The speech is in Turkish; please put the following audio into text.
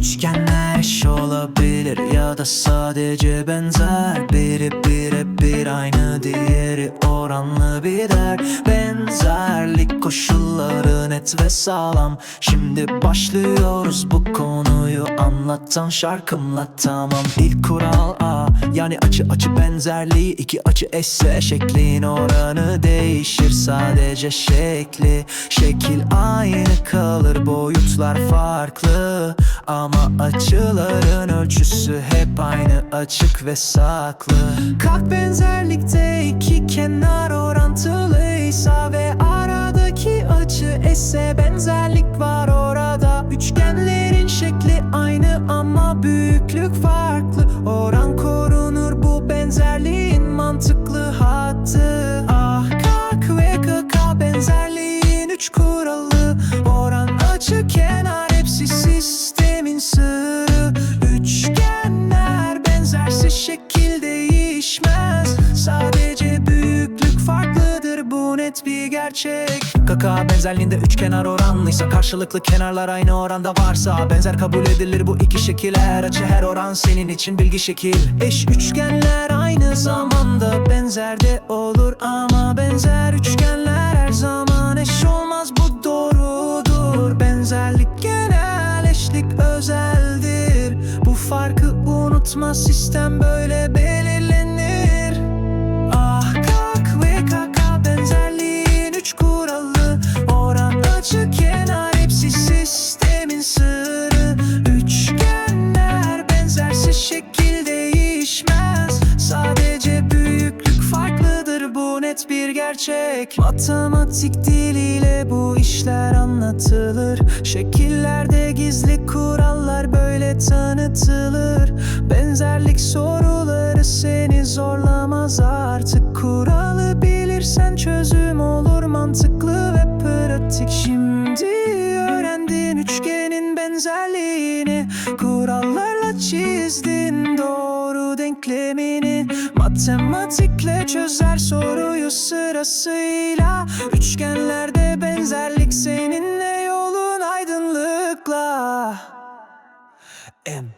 Üçgenler eş olabilir ya da sadece benzer. Biri bire bir aynı diğeri oranlı bir der Benzerlik koşulları net ve sağlam. Şimdi başlıyoruz bu konuyu anlatan şarkımla. Tamam İlk kural A. Yani açı açı benzerliği iki açı eşse şeklin oranı değişir. Sadece şekli Şekil aynı kalır. Boyutlar farklı Ama açıların ölçüsü hep aynı açık ve saklı. Kalk benzerlikte iki kenar orantılıysa Ve aradaki açı ise benzerlik var orada. Üçgenlerin şekli aynı ama büyüklük farklı. Oran korunur bu benzerliğin mantıklı hattı şekil değişmez Sadece büyüklük farklıdır bu net bir gerçek. Kaka benzerliğinde üç kenar oranlıysa Karşılıklı kenarlar aynı oranda varsa Benzer kabul edilir bu iki şekil. Her açı her oran senin için bilgi şekil. Eş üçgenler aynı zamanda benzer de olur Ama benzer üçgenler her zaman eş olmaz bu doğrudur. Benzerlik genel eşlik özeldir. Bu farkı unutma sistem böyle belirlenir. Ah kalk ve kaka benzerliğin üç kuralı. Oran açı kenar hepsi sistemin sırrı. Üçgenler benzerse şekil değişmez Sadece büyüklük farklıdır bu net bir gerçek. Matematik diliyle bu işler anlatılır. Şekillerde gizli böyle tanıtılır. Benzerlik soruları seni zorlamaz artık. Kuralı bilirsen çözüm olur. Mantıklı ve pratik. Şimdi öğrendin üçgenin benzerliğini. Kurallarla çizdin doğru denklemini. Matematikle çözer soruyu sırasıyla. Üçgenlerde benzerlik seninle yolun aydınlıkla M.